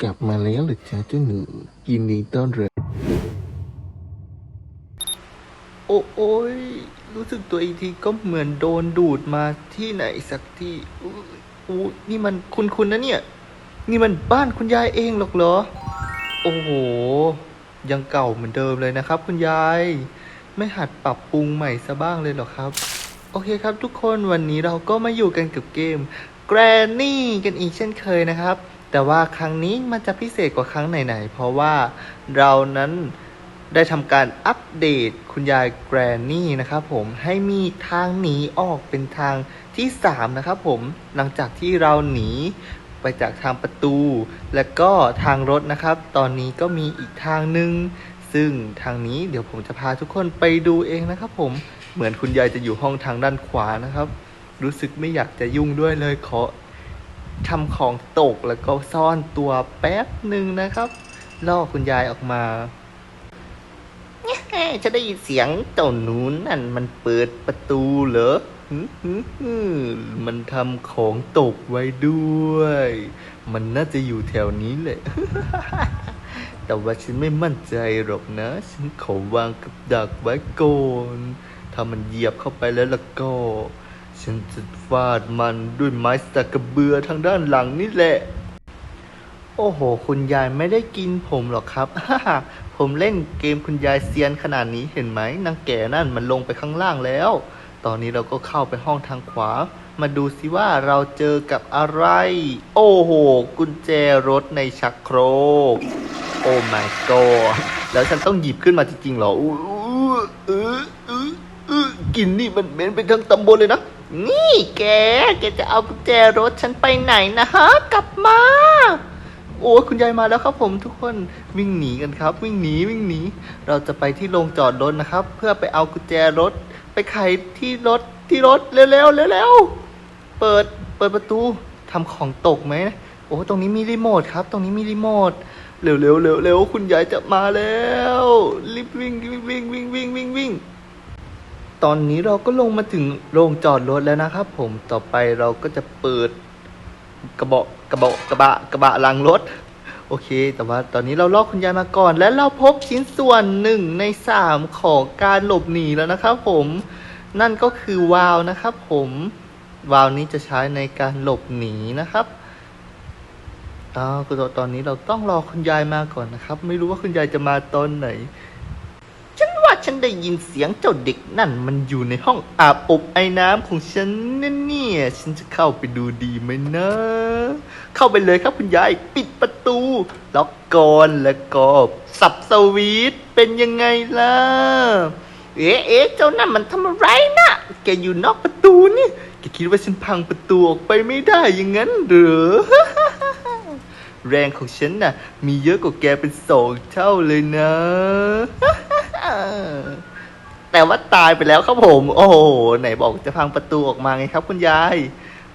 กลับมาแล้วหรือจ้าเจ้าหนูยินดีต้อนรับโอ้โอยรู้สึกตัวอีกทีก็เหมือนโดนดูดมาที่ไหนสักที่อู้อู้นี่มันคุณคุณนะเนี่ย นี่มันบ้านคุณยายเองหรอกเหรอ โอ้โห ยังเก่าเหมือนเดิมเลยนะครับ คุณยาย ไม่หัดปรับปรุงใหม่ซะบ้างเลยเหรอครับ โอเคครับทุกคนวันนี้เราก็มาอยู่กันกับเกม Granny กันอีกเช่นเคยนะครับ แต่ว่าครั้งนี้มันจะพิเศษกว่าครั้งไหนๆ เพราะว่าเรานั้นได้ทำการอัปเดตคุณยาย Granny นะครับผมให้มีทางหนีออกเป็นทางที่ 3 นะครับผมหลังจากที่เราหนีไปจากทางประตู และก็ทางรถนะครับ ตอนนี้ก็มีอีกทางหนึ่งซึ่งทางนี้เดี๋ยวผมจะพาทุกคนไปดูเองนะครับผม เหมือนคุณยายจะอยู่ห้องทางด้านขวานะครับ รู้สึกไม่อยากจะยุ่งด้วยเลยขอทำของตกแล้วก็ซ่อนตัวแป๊บหนึ่งนะครับล่อคุณยายออกมาจะได้ยินเสียงเจ้าหนูนั่นมันเปิดประตูเหรอมันทำของตกไว้ด้วย มันน่าจะอยู่แถวนี้แหละ แต่ว่าฉันไม่มั่นใจหรอกนะ ฉันขอวางกับดักไว้ก่อน ถ้ามันเหยียบเข้าไปแล้วล่ะก็ ฉันจะฟาดมันด้วยไม้สักกระเบือทางด้านหลังนี่แหละ โอ้โห คุณยายไม่ได้กินผมหรอกครับผมเล่นเกมคุณยายเซียนขนาดนี้เห็นไหมนางแก่นั่นมันลงไปข้างล่างแล้ว ตอนนี้เราก็เข้าไปห้องทางขวา มาดูสิว่าเราเจอกับอะไร โอ้โห กุญแจรถในชักโครก โอ้ my god แล้วฉันต้องหยิบขึ้นมาจริงๆเหรออู้เออเออเออ กลินนี่มันเหม็นไปทั้งตำบลเลยนะ นี่แก แกจะเอากุญแจรถฉันไปไหนนะฮะ กลับมา โอ้คุณยายมาแล้วครับผมทุกคนวิ่งหนีกันครับ วิ่งหนีวิ่งหนี เราจะไปที่โรงจอดรถนะครับ เพื่อไปเอากุญแจรถ ไปไขที่รถที่รถเร็วๆเร็วๆเปิดเปิดประตูทำของตกไหมโอ้ตรงนี้มีรีโมทครับ ตรงนี้มีรีโมทเร็วๆเร็วๆเร็วคุณยายจะมาแล้วรีบวิ่งวิ่งวิ่งวิ่งวิ่งวิ่งวิ่ง ตอนนี้เราก็ลงมาถึงโรงจอดรถแล้วนะครับผมต่อไปเราก็จะเปิดกระบอกกระบอกกระบะกระบะหลังรถ โอเค แต่ว่าตอนนี้เราลอกคุณยายมาก่อน และเราพบชิ้นส่วนหนึ่งในสามของการหลบหนีแล้วนะครับผมนั่นก็คือวาล์วนะครับผมวาล์วนี้จะใช้ในการหลบหนีนะครับอ้าวคือตอนนี้เราต้องรอคุณยายมาก่อนนะครับ ไม่รู้ว่าคุณยายจะมาตอนไหน ฉันได้ยินเสียงเจ้าเด็กนั่น มันอยู่ในห้องอาบอบไอ้น้ำของฉันนั่นเนี่ย ฉันจะเข้าไปดูดีไหมนะ เข้าไปเลยครับคุณยาย ปิดประตู ล็อกก่อนแล้วก็สับสวีทเป็นยังไงล่ะ เอ๊ะเอ๊ะเจ้านั่นมันทำอะไรนะแกอยู่นอกประตูนี่แกคิดว่าฉันพังประตูออกไปไม่ได้อย่างนั้นเหรอแรงของฉันน่ะ มีเยอะกว่าแกเป็นสองเท่าเลยนะ แต่ว่าตายไปแล้วครับผม โอ้โห ไหนบอกจะพังประตูออกมาไงครับ คุณยาย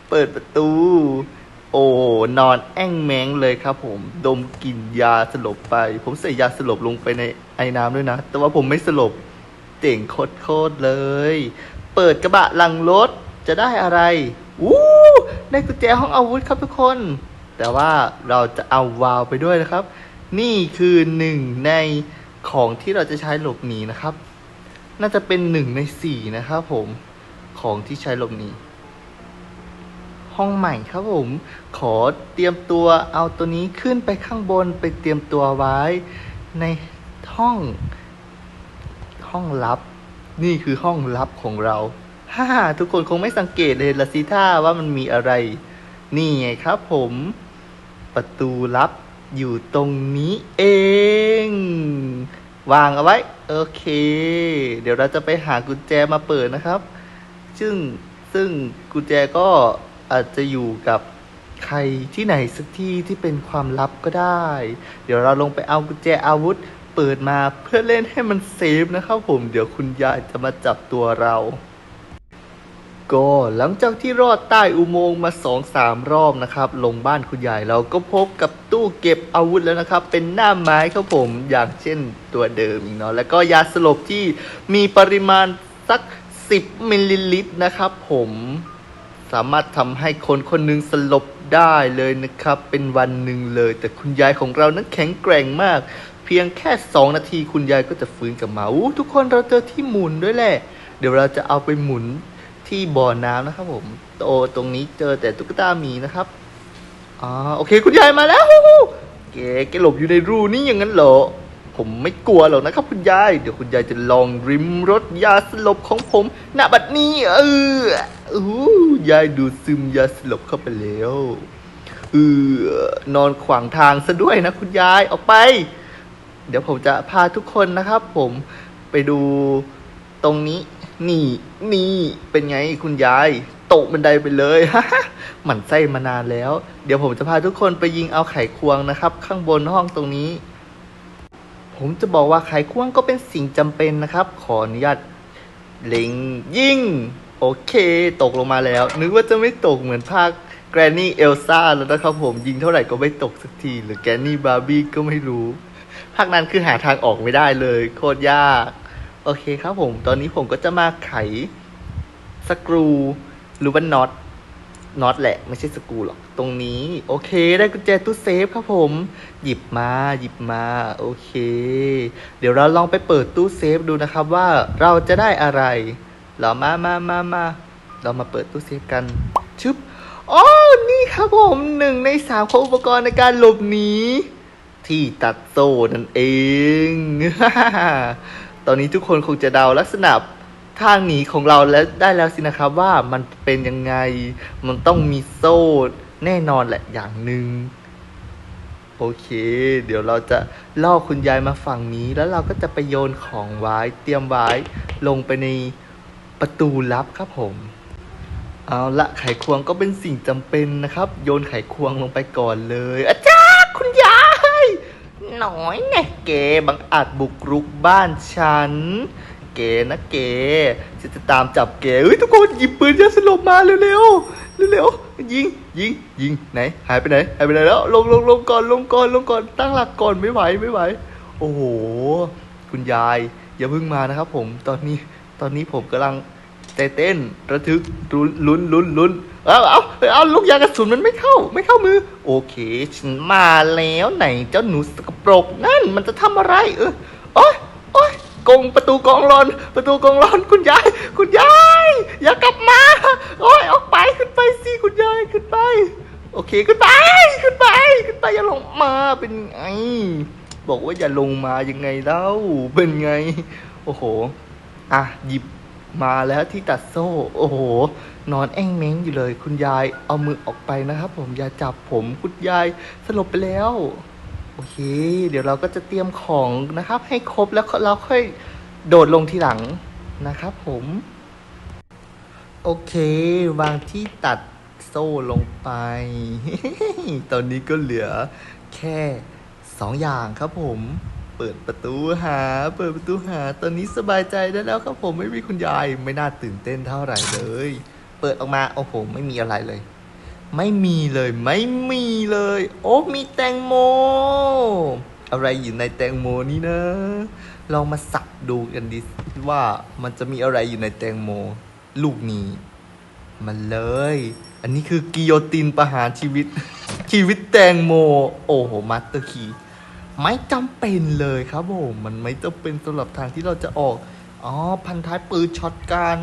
เปิดประตู โอ้นอนแอ่งแมงเลยครับ ผม ดมกลิ่นยาสลบไป ผมใส่ยาสลบลงไปในไอ้น้ำด้วยนะ แต่ว่าผมไม่สลบ เจ๋งโคตรเลย เปิดกระบะหลังรถจะได้อะไรวู้ได้กุญแจห้องอาวุธครับทุกคน แต่ว่าเราจะเอาวาวไปด้วยนะครับ นี่คือหนึ่งใน ของที่เราจะใช้หลบหนีนะครับ น่าจะเป็นหนึ่งในสี่นะครับผมของที่ใช้หลบหนีห้องใหม่ครับผม ขอเตรียมตัวเอาตัวนี้ขึ้นไปข้างบนไปเตรียมตัวไว้ในห้องห้องลับ นี่คือห้องลับของเราฮ่าทุกคนคงไม่สังเกตเลยละสิท่าว่ามันมีอะไร นี่ไงครับผม ประตูลับ อยู่ตรงนี้เอง วางเอาไว้ โอเค เดี๋ยวเราจะไปหากุญแจมาเปิดนะครับ ซึ่งซึ่งกุญแจก็อาจจะอยู่กับใครที่ไหนสักที่ที่เป็นความลับก็ได้ เดี๋ยวเราลงไปเอากุญแจอาวุธ เปิดมาเพื่อเล่นให้มันเซฟนะครับผม เดี๋ยวคุณยายจะมาจับตัวเรา ก็หลังจากที่รอดใต้อุโมงค์มาสองสามรอบนะครับ ลงบ้านคุณยายเราก็พบกับตู้เก็บอาวุธแล้วนะครับ เป็นหน้าไม้ครับผมอย่างเช่นตัวเดิมอีกเนาะแล้วก็ยาสลบที่มีปริมาณสัก 10 มิลลิลิตรนะครับผมสามารถทำให้คนคนหนึ่งสลบได้เลยนะครับ เป็นวันหนึ่งเลย แต่คุณยายของเรานั้นแข็งแกร่งมาก เพียงแค่สองนาทีคุณยายก็จะฟื้นกลับมาอู้ทุกคนเราเจอที่หมุนด้วยแหละ เดี๋ยวเราจะเอาไปหมุน ที่บ่อน้ำนะครับ ผมโอตรงนี้เจอแต่ตุ๊กตาหมีนะครับอ่าโอเค คุณยายมาแล้วแกแกหลบอยู่ในรูนี่อย่างนั้นเหรอ ผมไม่กลัวหรอกนะครับ คุณยาย เดี๋ยวคุณยายจะลองริมรถยาสลบของผมณบัดนี้ เอออู้ยายดูซึมยาสลบเข้าไปแล้วเออนอนขวางทางซะด้วยนะ คุณยายออกไป เดี๋ยวผมจะพาทุกคนนะครับ ผมไปดูตรงนี้ นี่นี่เป็นไงคุณยายตกบันไดไปเลยหมันไส้มานานแล้ว เดี๋ยวผมจะพาทุกคนไปยิงเอาไขควงนะครับ ข้างบนห้องตรงนี้ ผมจะบอกว่าไขควงก็เป็นสิ่งจำเป็นนะครับ ขออนุญาตเล็งยิงโอเค ตกลงมาแล้ว นึกว่าจะไม่ตกเหมือนภาคแกรนนี่เอลซ่าแล้วนะครับผมยิงเท่าไหร่ก็ไม่ตกสักที หรือแกรนนี่บาร์บี้ก็ไม่รู้ ภาคนั้นคือหาทางออกไม่ได้เลย โคตรยาก โอเคครับผม ตอนนี้ผมก็จะมาไขสกรูหรือว่าน็อต น็อตแหละ ไม่ใช่สกรูหรอก ตรงนี้ โอเค ได้กุญแจตู้เซฟครับผม หยิบมา หยิบมา โอเค เดี๋ยวเราลองไปเปิดตู้เซฟดูนะครับว่าเราจะได้อะไร เรามามามามาเรามาเปิดตู้เซฟกัน ชึบอ๋อนี่ครับผมหนึ่งในสามของอุปกรณ์ในการหลบหนีที่ตัดโซ่นั่นเอง ตอนนี้ทุกคนคงจะเดาลักษณะทางหนีของเราแล้วได้แล้วสินะครับว่ามันเป็นยังไง มันต้องมีโซ่แน่นอนแหละอย่างหนึ่งโอเค เดี๋ยวเราจะล่อคุณยายมาฝั่งนี้ แล้วเราก็จะไปโยนของไว้เตรียมไว้ลงไปในประตูลับครับผม เอาละไขควงก็เป็นสิ่งจำเป็นนะครับ โยนไขควงลงไปก่อนเลยอาจารย์คุณยาย น่อยแน่เก๋บังอาจบุกรุกบ้านฉัน เก๋นะเก๋ฉันจะตามจับเก๋เฮ้ยทุกคนหยิบปืนยาสลบมาเร็วๆเร็วๆยิงยิงยิงไหนหายไปไหนหายไปไหนแล้วลงลงลงก่อนลงก่อนลงก่อนตั้งหลักก่อนไม่ไหวไม่ไหว โอ้โหคุณยายอย่าเพิ่งมานะครับผมตอนนี้ตอนนี้ผมกำลังใจเต้นระทึกลุ้นลุ้นลุ้นลุ้น เอาเอาเอาลูกยางกระสุนมันไม่เข้า ไม่เข้ามือ โอเคฉันมาแล้วไหนเจ้าหนูสกปรกนั่นมันจะทำอะไร เออโอ๊ยโอ๊ยกงประตูกองร้อน ประตูกองร้อนคุณยาย คุณยาย อย่ากลับมาโอ๊ยออกไปขึ้นไปสิคุณยายขึ้นไป โอเคขึ้นไปขึ้นไปขึ้นไปอย่าลงมาเป็นไง บอกว่าอย่าลงมายังไงเล่าเป็นไง โอ้โหอะหยิบ มาแล้วที่ตัดโซ่ โอ้โห นอนแอ่งเม้งอยู่เลย คุณยายเอามือออกไปนะครับ ผมอย่าจับผมคุณยายสลบไปแล้ว โอเค เดี๋ยวเราก็จะเตรียมของนะครับ ให้ครบแล้วเราค่อยโดดลงทีหลังนะครับผม โอเค วางที่ตัดโซ่ลงไป ตอนนี้ก็เหลือแค่สองอย่างครับผม เปิดประตูหา เปิดประตูหา ตอนนี้สบายใจได้แล้วครับผมไม่มีคุณยาย ไม่น่าตื่นเต้นเท่าไหร่เลย เปิดออกมาโอ้โหไม่มีอะไรเลย ไม่มีเลยไม่มีเลย โอ้มีแตงโม อะไรอยู่ในแตงโมนี่นะ ลองมาสับดูกันดิว่ามันจะมีอะไรอยู่ในแตงโม ลูกนี้มันเลย อันนี้คือกิโยตินประหารชีวิต ชีวิตแตงโม โอ้โห มาสเตอร์คี ไม่จำเป็นเลยครับผมมันไม่จำเป็นสำหรับทางที่เราจะออก อ๋อ พันท้ายปืนช็อตกัน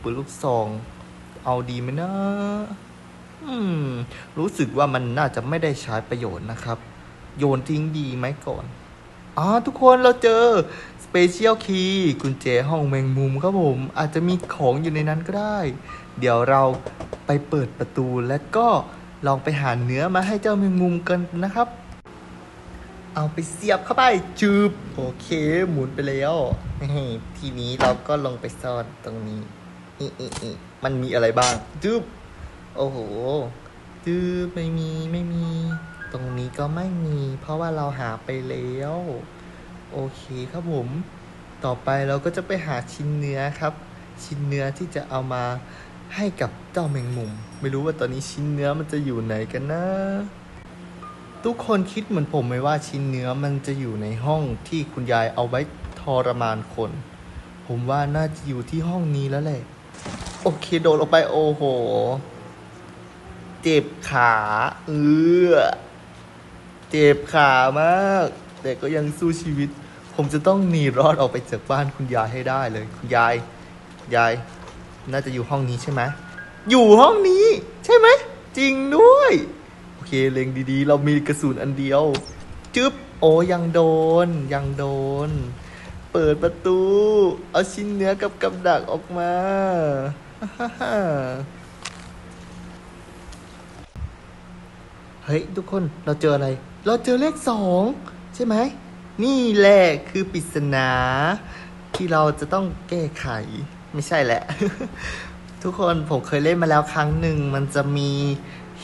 ปืนลูกซอง เอาดีไหมนะอืม รู้สึกว่ามันน่าจะไม่ได้ใช้ประโยชน์นะครับ โยนทิ้งดีไหมก่อนอ๋อทุกคนเราเจอสเปเชียลคีย์กุญแจห้องแมงมุมครับผม อาจจะมีของอยู่ในนั้นก็ได้ เดี๋ยวเราไปเปิดประตูและก็ลองไปหาเนื้อมาให้เจ้าแมงมุมกันนะครับ เอาไปเสียบเข้าไปจืบโอเคหมุนไปแล้วทีนี้เราก็ลงไปซ่อนตรงนี้อีอีอีมันมีอะไรบ้างจืบโอ้โหจืบไม่มีไม่มี ตรงนี้ก็ไม่มี เพราะว่าเราหาไปแล้ว โอเคครับผม ต่อไปเราก็จะไปหาชิ้นเนื้อครับ ชิ้นเนื้อที่จะเอามาให้กับเจ้าแมงมุม ไม่รู้ว่าตอนนี้ชิ้นเนื้อมันจะอยู่ไหนกันนะ ทุกคนคิดเหมือนผมไหมว่าชิ้นเนื้อมันจะอยู่ในห้องที่คุณยายเอาไว้ทรมานคน ผมว่าน่าจะอยู่ที่ห้องนี้แล้วแหละ โอเคโดดลงไปโอ้โห เจ็บขาเออเจ็บขามาก แต่ก็ยังสู้ชีวิต ผมจะต้องหนีรอดออกไปจากบ้านคุณยายให้ได้เลย คุณยายคุณยาย น่าจะอยู่ห้องนี้ใช่ไหมอยู่ห้องนี้ ใช่ไหมจริงด้วย เคเล็งดีๆ เรามีกระสุนอันเดียว จึ๊บ โอ้ยังโดน ยังโดน เปิดประตู เอาชิ้นเนื้อกับกับดักออกมาฮ่าเฮ้ย ทุกคนเราเจออะไร เราเจอเลขสองใช่ไหม นี่แหละคือปริศนา ที่เราจะต้องแก้ไข ไม่ใช่แหละ ทุกคนผมเคยเล่นมาแล้วครั้งหนึ่ง มันจะมี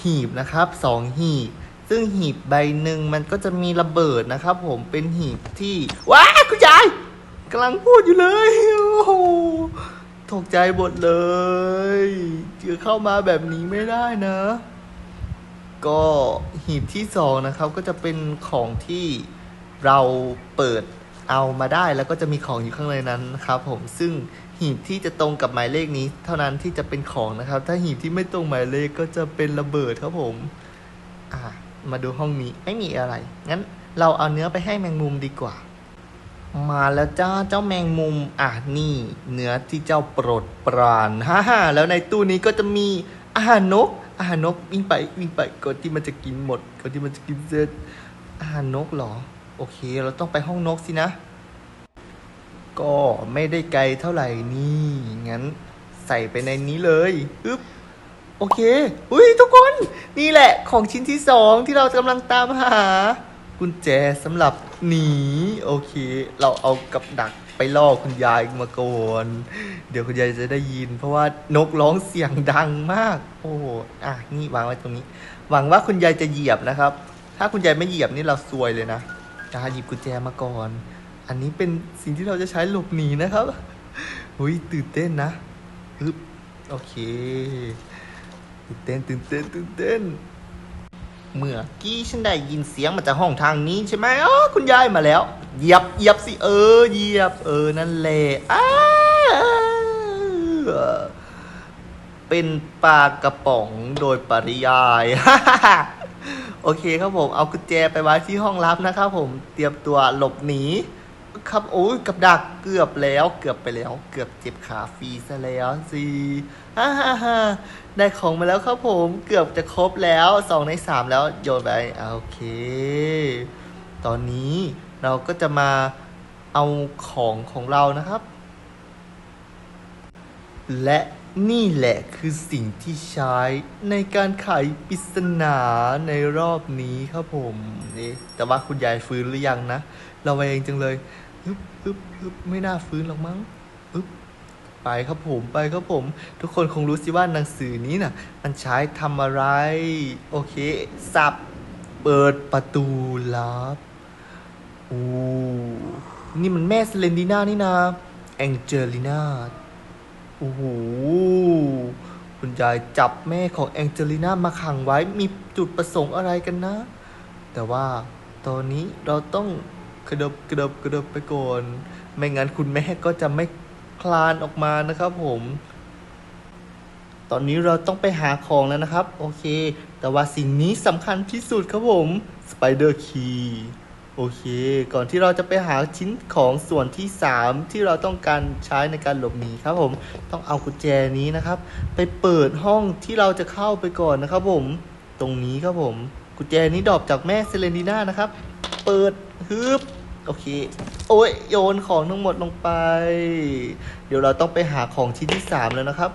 หีบนะครับสองหีบ ซึ่งหีบใบหนึ่งมันก็จะมีระเบิดนะครับ ผมเป็นหีบที่ว้าคุณยายกำลังพูดอยู่เลยโอ้โหตกใจหมดเลยเจอเข้ามาแบบนี้ไม่ได้นะ ก็หีบที่สองนะครับ ก็จะเป็นของที่เราเปิดเอามาได้แล้วก็จะมีของอยู่ข้างในนั้นนะครับ ผมซึ่ง หีบที่จะตรงกับหมายเลขนี้ เท่านั้นที่จะเป็นของนะครับ ถ้าหีบที่ไม่ตรงหมายเลขก็จะเป็นระเบิดครับผม อ่า มาดูห้องนี้ไม่มีอะไร งั้นเราเอาเนื้อไปให้แมงมุมดีกว่า มาแล้วจ้าเจ้าแมงมุม อะนี่เนื้อที่เจ้าโปรดปรานฮ่าฮ่าแล้วในตู้นี้ก็จะมีอาหารนก อาหารนกวิ่งไปวิ่งไปก่อนที่มันจะกินหมดก่อนที่มันจะกินเสร็จอาหารนกเหรอ โอเค เราต้องไปห้องนกสินะ ก็ไม่ได้ไกลเท่าไหร่นี่ งั้นใส่ไปในนี้เลยอึ๊บโอเค อุ้ยทุกคน นี่แหละของชิ้นที่สองที่เรากำลังตามหา กุญแจสำหรับหนี โอเค เราเอากับดักไปล่อคุณยายมาก่อนเดี๋ยวคุณยายจะได้ยิน เพราะว่านกร้องเสียงดังมาก โอ้อะนี่วางไว้ตรงนี้ หวังว่าคุณยายจะเหยียบนะครับ ถ้าคุณยายไม่เหยียบนี่เราซวยเลยนะจะหยิบกุญแจมาก่อน อันนี้เป็นสิ่งที่เราจะใช้หลบหนีนะครับหุยตื่นเต้นนะอึ๊บโอเค ตื่นเต้นตื่นเต้นตื่นเต้น เมื่อกี้ฉันได้ยินเสียงมาจากห้องทางนี้ใช่ไหมอ๋อคุณยายมาแล้ว เหยียบเหยียบสิเออเหยียบเออนั่นแหละอ้าเป็นปลากระป๋องโดยปริยาย โอเคครับผม เอากุญแจไปไว้ที่ห้องลับนะครับผม เตรียมตัวหลบหนี ครับโอ้ยกับดักเกือบแล้วเกือบไปแล้ว เกือบเจ็บขาฟรีซะแล้วสิฮ่าฮ่าฮ่าได้ของมาแล้วครับผมเกือบจะครบแล้วสองในสามแล้วโยนไปโอเค ตอนนี้เราก็จะมาเอาของของเรานะครับ และนี่แหละคือสิ่งที่ใช้ในการไขปริศนาในรอบนี้ครับผมนี่แต่ว่าคุณยายฟื้นหรือยังนะ เราเองจังเลย ฮึบฮึบฮึบไม่น่าฟื้นหรอกมั้งฮึบไปครับผมไปครับผม ทุกคนคงรู้สิว่าหนังสือนี้น่ะ มันใช้ทำอะไร โอเค สับ เปิดประตูลับโอ้นี่มันแม่เซเลนดีน่านี่นาแองเจลิน่าโอ้โหคุณยายจับแม่ของแองเจลิน่ามาขังไว้มีจุดประสงค์อะไรกันนะ แต่ว่าตอนนี้เราต้อง กระดบกระดบกระดบไปก่อน ไม่งั้นคุณแม่ก็จะไม่คลานออกมานะครับผม ตอนนี้เราต้องไปหาของแล้วนะครับ โอเค แต่ว่าสิ่งนี้สำคัญที่สุดครับผม Spider Key โอเค ก่อนที่เราจะไปหาชิ้นของส่วนที่ 3 ที่เราต้องการใช้ในการหลบหนีครับผม ต้องเอากุญแจนี้นะครับ ไปเปิดห้องที่เราจะเข้าไปก่อนนะครับผม ตรงนี้ครับผม กุญแจนี้ดรอปจากแม่เซเลนีน่านะครับ เปิด ฮึบโอเค โอ้ยโยนของทั้งหมดลงไป เดี๋ยวเราต้องไปหาของชิ้นที่3แล้วนะครับ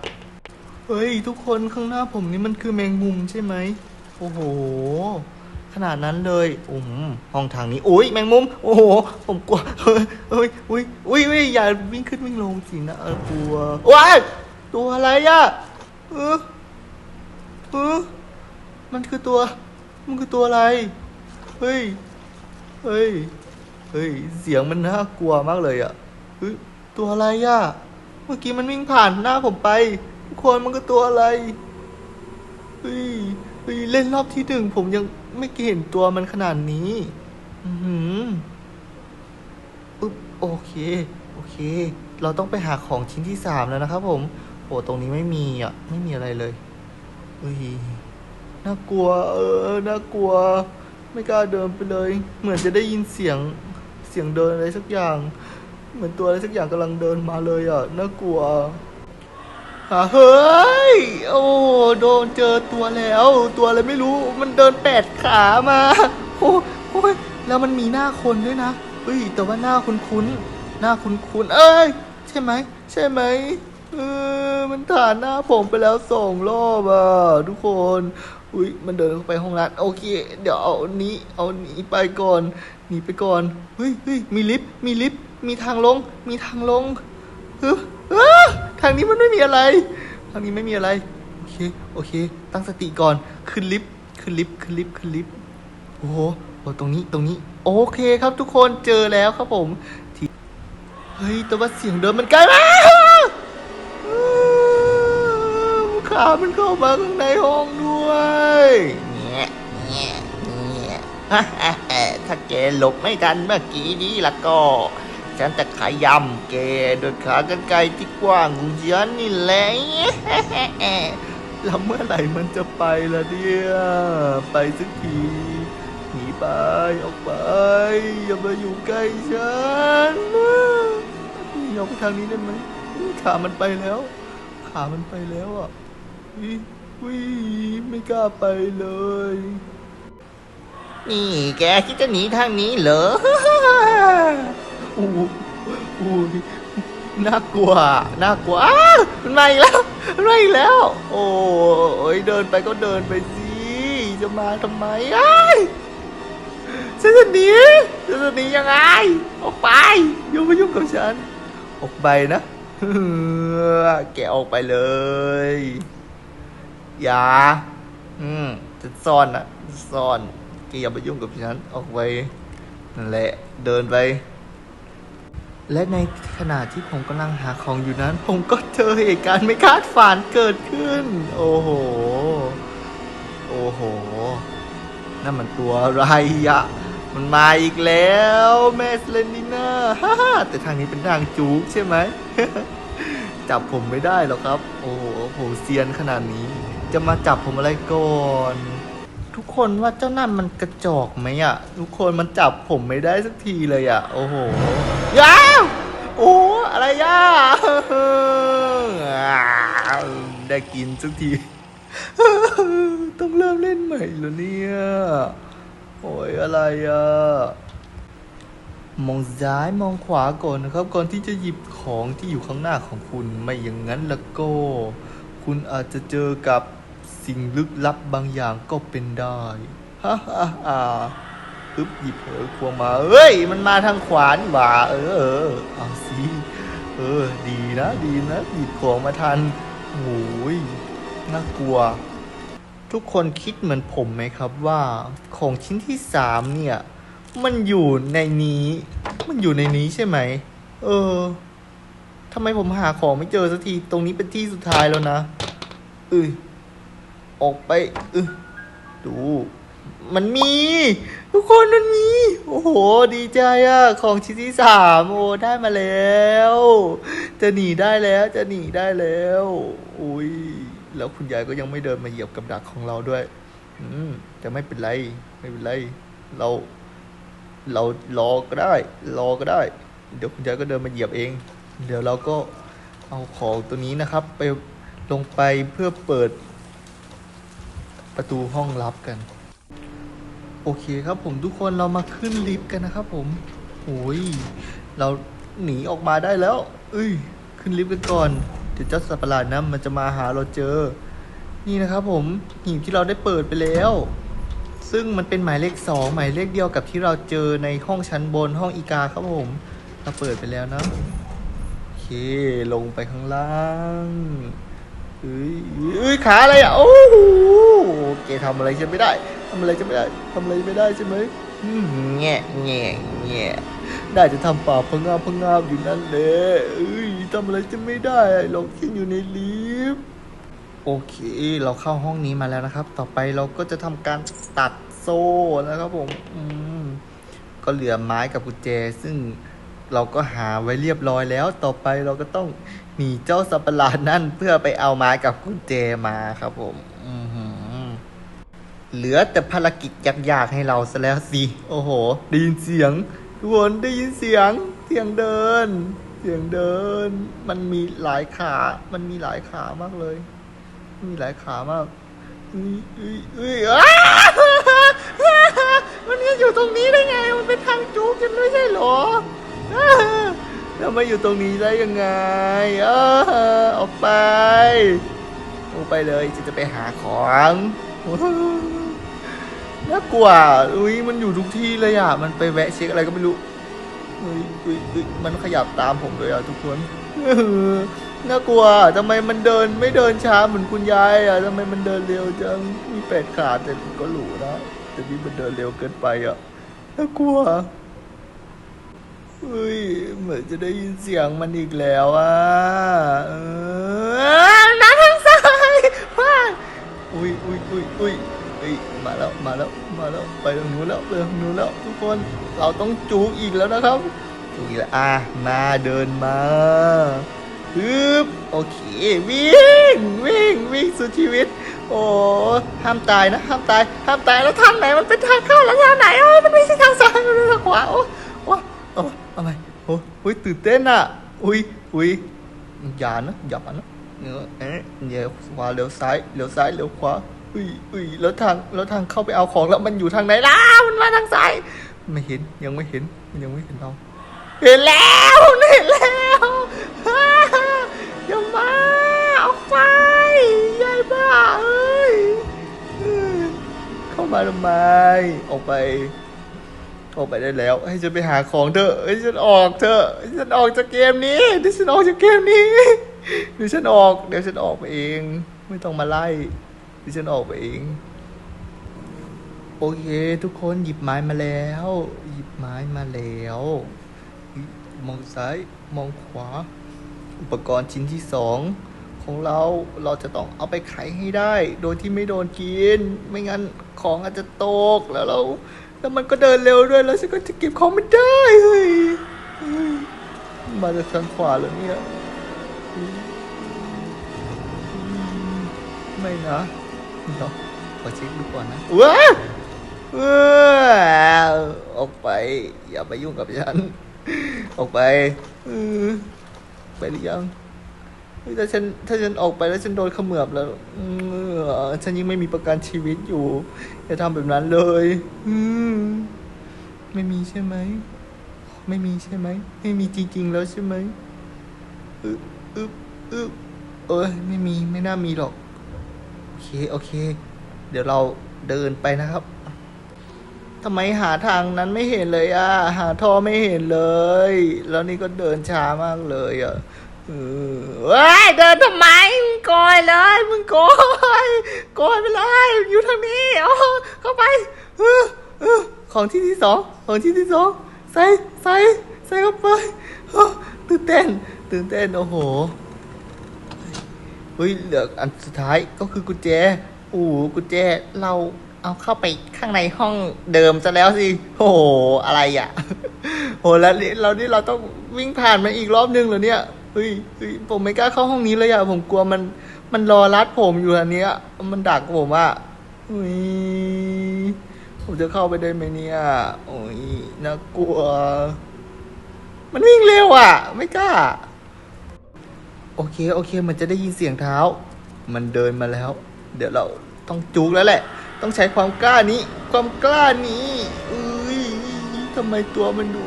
เฮ้ย ทุกคนข้างหน้าผมนี่มันคือแมงมุมใช่ไหม โอ้โห ขนาดนั้นเลยอืมห้องทางนี้โอ้ยแมงมุม โอ้โห ผมกลัวเฮ้ยเฮ้ยอุ้ยอุ้ยอุ้ยอย่าวิ่งขึ้นวิ่งลงสินะเออกลัวว้ายตัวอะไรอะเออเออมันคือตัว มันคือตัวอะไร เฮ้ย เฮ้ย เฮ้ย เสียงมันน่ากลัวมากเลยอะเฮ้ยตัวอะไรอะเมื่อกี้มันวิ่งผ่านหน้าผมไป ทุกคนมันก็ตัวอะไร เฮ้ย เฮ้ย เล่นรอบที่หนึ่งผมยังไม่เห็นตัวมันขนาดนี้ อือหือปึ๊บโอเค โอเค เราต้องไปหาของชิ้นที่สามแล้วนะครับผมโโอ้ตรงนี้ไม่มีอะ ไม่มีอะไรเลยเฮ้ย น่ากลัว เออ น่ากลัว ไม่กล้าเดินไปเลย เหมือนจะได้ยินเสียงเสียงเดินอะไรสักอย่าง เหมือนตัวอะไรสักอย่างกำลังเดินมาเลยอะน่ากลัวอะเฮ้ย โอ้โดนเจอตัวแล้ว ตัวอะไรไม่รู้มันเดินแปดขามาโอ้โอ้ยแล้วมันมีหน้าคนด้วยนะเฮ้ยแต่ว่าหน้าคุ้นๆหน้าคุ้นๆเอ้ย ใช่ไหมใช่ไหมเออมันถ่านหน้าผมไปแล้วสองรอบอะทุกคน อุ้ยมันเดินเข้าไปห้องน้ำโอเค เดี๋ยวเอานี้ เอาหนีไปก่อนหนีไปก่อนเฮ้ยเฮ้ยมีลิฟต์มีลิฟต์มีทางลง มีทางลงเฮ้ยอ้าทางนี้มันไม่มีอะไร ทางนี้ไม่มีอะไรโอเคโอเค ตั้งสติก่อนขึ้นลิฟต์ขึ้นลิฟต์ขึ้นลิฟต์ขึ้นลิฟต์โอ้โหโอตรงนี้ตรงนี้ โอเคครับทุกคนเจอแล้วครับผมที่เฮ้ยแต่ว่าเสียงเดินมันไกลมากอ้วขามันเข้ามาข้างในห้องด้วย แง่แง่แง่ถ้าแกหลบไม่ทันเมื่อกี้นี้ละก็ ฉันจะขยำแกโดยขากรรไกรที่กว้างของฉันนี่แหละแล้วเมื่อไหร่มันจะไปล่ะเนี่ยไปสักทีหนีไปออกไป อย่ามาอยู่ใกล้ฉันนี่ออกไปทางนี้ได้ไหมขามันไปแล้ว ขามันไปแล้วอะ วิวิไม่กล้าไปเลย นี่แกคิดจะหนีทางนี้เหรอ โอ้โหโอ้ยน่ากลัว น่ากลัวอ้ามันมาอีกแล้วมันมาอีกแล้ว โอ้ยเดินไปก็เดินไปสิ จะมาทำไมอ้ายฉันจะหนีฉันจะหนียังไง ออกไปอย่ามายุ่งกับฉัน ออกไปนะ แกออกไปเลย อย่า อืมจะซ่อนนะซ่อนแกอย่ามายุ่งกับฉันออกไปนั่นแหละเดินไป และในขณะที่ผมกำลังหาของอยู่นั้น ผมก็เจอเหตุการณ์ไม่คาดฝันเกิดขึ้น โอ้โห โอ้โห นั่นมันตัวอะไรอะมันมาอีกแล้วแมสเลนดิน่าฮ่าแต่ทางนี้เป็นทางจู๊กใช่ไหม จับผมไม่ได้หรอกครับ โอ้โหผมเซียนขนาดนี้ จะมาจับผมอะไรก่อน ทุกคนว่าเจ้านั่นมันกระจอกไหมอะทุกคนมันจับผมไม่ได้สักทีเลยอะโอ้โหยาวโอ้อะไรย่าได้กินสักที ต้องเริ่มเล่นใหม่แล้วเนี่ย โอ้ยอะไรอะ มองซ้ายมองขวาก่อนนะครับ ก่อนที่จะหยิบของที่อยู่ข้างหน้าของคุณ ไม่อย่างนั้นล้วก็ คุณอาจจะเจอกับ สิ่งลึกลับบางอย่างก็เป็นได้ฮ่าฮ่าฮ่าึบหยิบเผลอควงมาเอ้ย มันมาทางขวานี่หว่าเออเออเอาสิเออ ดีนะดีนะหยิบของมาทันโอ้ยน่ากลัว ทุกคนคิดเหมือนผมไหมครับว่าของชิ้นที่สามเนี่ย มันอยู่ในนี้ มันอยู่ในนี้ใช่ไหม เออทำไมผมหาของไม่เจอสักที ตรงนี้เป็นที่สุดท้ายแล้วนะเอ้ย ออกไปเออดู มันมี ทุกคนมันมี โอ้โห ดีใจอะของชิ้นที่สามโอ้ได้มาแล้ว จะหนีได้แล้วจะหนีได้แล้วอุ้ยแล้วคุณยายก็ยังไม่เดินมาเหยียบกับดักของเราด้วย อืมแต่ไม่เป็นไร ไม่เป็นไร เรา เรารอก็ได้ รอก็ได้ เดี๋ยวคุณยายก็เดินมาเหยียบเอง เดี๋ยวเราก็เอาของตัวนี้นะครับ ไปลงไปเพื่อเปิด ประตูห้องลับกัน โอเคครับผมทุกคนเรามาขึ้นลิฟต์กันนะครับผมโอ้ยเราหนีออกมาได้แล้ว เอ้ย ขึ้นลิฟต์กันก่อนเดี๋ยวเจ้าสัตว์ประหลาดนั้นมันจะมาหาเราเจอ นี่นะครับผมหีบที่เราได้เปิดไปแล้ว ซึ่งมันเป็นหมายเลขสองหมายเลขเดียวกับที่เราเจอในห้องชั้นบนห้องอีกาครับผมเราเปิดไปแล้วนะโอเคลงไปข้างล่าง เอ้ยเอ้ยขาอะไรอะโอ้โหเกทำอะไรฉันไม่ได้ทำอะไรฉันไม่ได้ทำอะไรไม่ได้ใช่ไหมแง่แง่แง่ได้จะทำป่าพงาพงาอยู่นั่นแหละเอ้ยทำอะไรฉันไม่ได้เราแค่อยู่ในลิฟต์โอเค เราเข้าห้องนี้มาแล้วนะครับ ต่อไปเราก็จะทำการตัดโซ่นะครับผมอืมก็เหลือไม้กับกุญแจ ซึ่งเราก็หาไว้เรียบร้อยแล้ว ต่อไปเราก็ต้อง หนีเจ้าสัตว์ประหลาดนั่นเพื่อไปเอาไม้กับกุญแจมาครับผมอืเหลือแต่ภารกิจยากๆให้เราซะแล้วสิ โอ้โห ได้ยินเสียงทุกคนได้ยินเสียง เสียงเดิน เสียงเดิน มันมีหลายขา มันมีหลายขามากเลย มีหลายขามากอุ้ยอุ้ยอุ้ยอ้ามันจะอยู่ตรงนี้ได้ไง มันเป็นทางจู๊กกันไม่ใช่หรออ้า แล้วมาอยู่ตรงนี้ได้ยังไงเออออกไปออกไปเลยจะจะไปหาของน่ากลัวอุ้ยมันอยู่ทุกที่เลยอะ มันไปแวะเช็คอะไรก็ไม่รู้เฮ้ยเฮ้ยเฮ้ยมันขยับตามผมเลยอะทุกคนน่ากลัวทำไมมันเดินไม่เดินช้าเหมือนคุณยายอะทำไมมันเดินเร็วจัง มีแปดขาแต่ก็หรูนะ แต่นี่มันเดินเร็วเกินไปอะ น่ากลัว เฮ้ยเหมือนจะได้ยินเสียงมันอีกแล้วอะเออน้ำทางซ้ายว้าอุ้ยอุ้ยอุ้ยอุ้ยเฮ้ยมาแล้วมาแล้วมาแล้วไปทางนู้นแล้วไปทางนู้นแล้วทุกคนเราต้องจูงอีกแล้วนะครับจูงอีกแล้วอะมาเดินมาฮึบโอเควิ่งวิ่งวิ่งสุดชีวิต โอ้ห้ามตายนะห้ามตายห้ามตายแล้วทางไหนมันเป็นทางเข้าแล้วทางไหนอ๋อมันไม่ใช่ทางซ้ายมันเป็นทางขวาโอ้ โอ้ยตื่นเต้นอะ อุ้ยอุ้ยอย่านะอย่านะเออเอ๊ะเดี๋ยวขวาเลี้ยวซ้ายเลี้ยวซ้ายเลี้ยวขวาอุ้ยอุ้ยแล้วทางแล้วทางเข้าไปเอาของแล้วมันอยู่ทางไหนล่ะมันมาทางซ้ายไม่เห็นยังไม่เห็นมันยังไม่เห็นเราเห็นแล้วเห็นแล้วฮ่าอย่ามาออกไปยายบ้าเอ้ยเข้ามาทำไมออกไป ออกไปได้แล้ว ให้ฉันไปหาของเถอะให้ฉันออกเถอะให้ฉันออกจากเกมนี้เดี๋ยวฉันออกจากเกมนี้เดี๋ยวฉันออก เดี๋ยวฉันออกไปเอง ไม่ต้องมาไล่เดี๋ยวฉันออกไปเอง โอเค ทุกคนหยิบไม้มาแล้ว หยิบไม้มาแล้ว มองซ้ายมองขวา อุปกรณ์ชิ้นที่สองของเราเราจะต้องเอาไปขายให้ได้ โดยที่ไม่โดนกิน ไม่งั้นของอาจจะตกแล้วเรา แล้วมันก็เดินเร็วด้วยแล้วฉันก็จะเก็บของไม่ได้เฮ้ยมาจากทางขวาแล้วเนี่ยไม่นะเดี๋ยวขอเช็คดูก่อนนะว้าเออออกไป อย่าไปยุ่งกับฉัน ออกไป ไปหรือยัง ถ้าฉันถ้าฉันออกไปแล้วฉันโดนเขมือบแล้วฉันยังไม่มีประกันชีวิตอยู่อย่าทำแบบนั้นเลย อืมไม่มีใช่ไหม ไม่มีใช่ไหม ไม่มีจริงๆแล้วใช่ไหมอึบอึบอึบเอ้ยไม่มีไม่น่ามีหรอก โอเคโอเค เดี๋ยวเราเดินไปนะครับทำไมหาทางนั้นไม่เห็นเลยอะ หาท่อไม่เห็นเลย แล้วนี่ก็เดินช้ามากเลยอะ เออเว้ยเดินทำไมมึงโกอยเลย มึงโกอยโกอยไปเลยอยู่ทางนี้โอ้เข้าไปเออเออของที่ที่สองของที่ที่สองใส่ใส่ใส่เข้าไปตื่นเต้น ตื่นเต้นโอ้โหเฮ้ยเหลืออันสุดท้ายก็คือกุญแจโอ้โหกุญแจเราเอาเข้าไปข้างในห้องเดิมซะแล้วสิโอ้โหอะไรอะโหแล้วนี่เรานี่เราต้องวิ่งผ่านมันอีกรอบนึงเหรอเนี่ย เฮ้ยเฮ้ยผมไม่กล้าเข้าห้องนี้เลยอะผมกลัวมัน มันรอรัดผมอยู่อันเนี้ย มันดักผมอะเฮ้ยผมจะเข้าไปได้ไหมเนี่ยโอ้ยน่ากลัว มันวิ่งเร็วอะไม่กล้า โอเค โอเค มันจะได้ยินเสียงเท้า มันเดินมาแล้ว เดี๋ยวเราต้องจูกแล้วแหละ ต้องใช้ความกล้านี้ ความกล้านี้อุ้ยทำไมตัวมันดู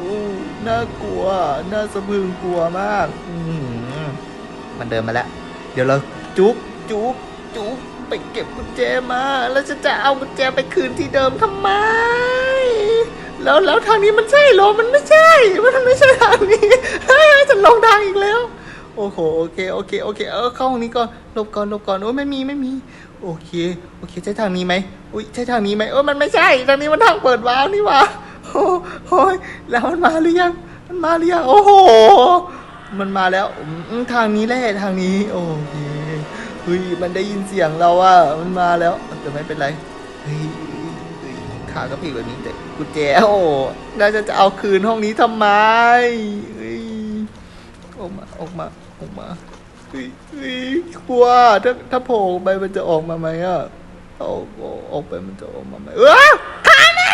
น่ากลัว น่าสะพรึงกลัวมากอื มันเดินมาแล้ว เดี๋ยวเราจุกจุกจุกไปเก็บกุญแจมา แล้วจะจะเอากุญแจไปคืนที่เดิมทำไม แล้วแล้วทางนี้มันใช่เหรอ มันไม่ใช่ มันไม่ใช่ทางนี้ฉันลงทางอีกแล้ว โอ้โห โอเค โอเค โอเค เออเข้าห้องนี้ก่อน หลบก่อน หลบก่อน โอ้ยไม่มี ไม่มี โอเค โอเค ใช่ทางนี้ไหมอุ้ยใช่ทางนี้ไหมเออมันไม่ใช่ ทางนี้มันทางเปิดวาล์วนี่หว่าโอ้โหยแล้วมันมาหรือยัง มันมาหรือยัง โอ้โห มันมาแล้วอืมทางนี้แหละทางนี้ โอเคเฮ้ยมันได้ยินเสียงเราอะมันมาแล้วแต่ไม่เป็นไรเฮ้ยเฮ้ยขากระเพกแบบนี้แต่กุญแจโอ้น่าจะจะเอาคืนห้องนี้ทำไมเฮ้ยออกมาออกมาออกมาเฮ้ยเฮ้ยกลัวถ้าถ้าโผล่ไปมันจะออกมาไหมอะอาเอาออกไปมันจะออกมาไหมเออขาแม่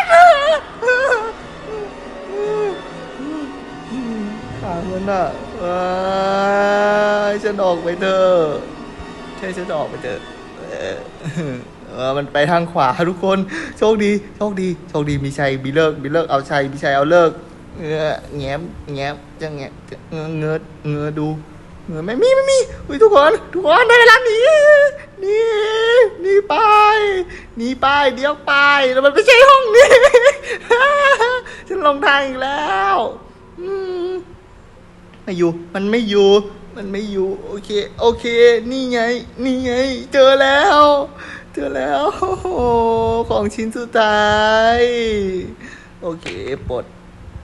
ขามันอะเอ้ยฉันออกไปเถอะใช่ฉันออกไปเถอะเออมันไปทางขวาทุกคน โชคดี โชคดี โชคดี มีชัยมีเลิก มีเลิก เอาชัย มีชัยเอาเลิกเออแง้มแง้มจะแงะจะเงือเงอเงอดู เงือไม่มีไม่มีอุ้ยทุกคน ทุกคนได้เวลาหนีหนีหนีไปหนีไปเดี๋ยวไป แล้วมันไม่ใช่ห้องนี้ ฉันลงทางอีกแล้ว ไม่อยู่ มันไม่อยู่ มันไม่อยู่ โอเค โอเค นี่ไง นี่ไง เจอแล้ว เจอแล้วอของชิ้นสุดท้าย โอเค ปลด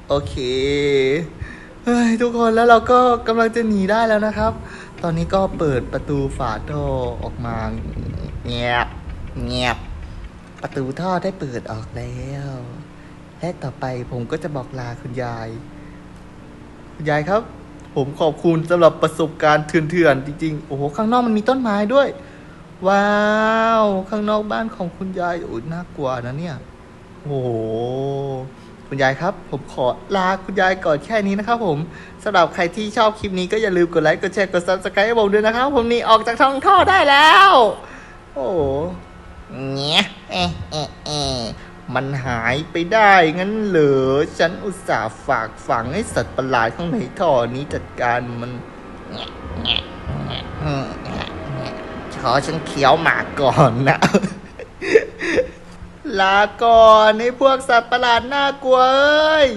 โอเค เฮ้ย ทุกคน แล้วเราก็กำลังจะหนีได้แล้วนะครับ ตอนนี้ก็เปิดประตูฝาท่อออกมาเงียบเงียบ ประตูท่อได้เปิดออกแล้ว และต่อไปผมก็จะบอกลาคุณยาย คุณยายครับ ผมขอบคุณสำหรับประสบการณ์เถื่อนๆจริงๆ โอ้โห ข้างนอกมันมีต้นไม้ด้วย ว้าว ข้างนอกบ้านของคุณยายโอ้ยน่ากลัวนะเนี่ย โอ้โห คุณยายครับ ผมขอลาคุณยายก่อนแค่นี้นะครับผมสำหรับใครที่ชอบคลิปนี้ก็อย่าลืมกดไลค์ กดแชร์ กด subscribe ให้ผมด้วยนะครับ ผมนี่ออกจากท้องท่อได้แล้ว โอ้โหเงี้ยเอะเอะเอะ มันหายไปได้งั้นเหรอฉันอุตส่าห์ฝากฝังให้สัตว์ประหลาดข้างในท่อนี้จัดการมันขอฉันเคี้ยวหมากก่อนนะ ลาก่อนให้พวกสัตว์ประหลาดน่ากลัวเอ้ย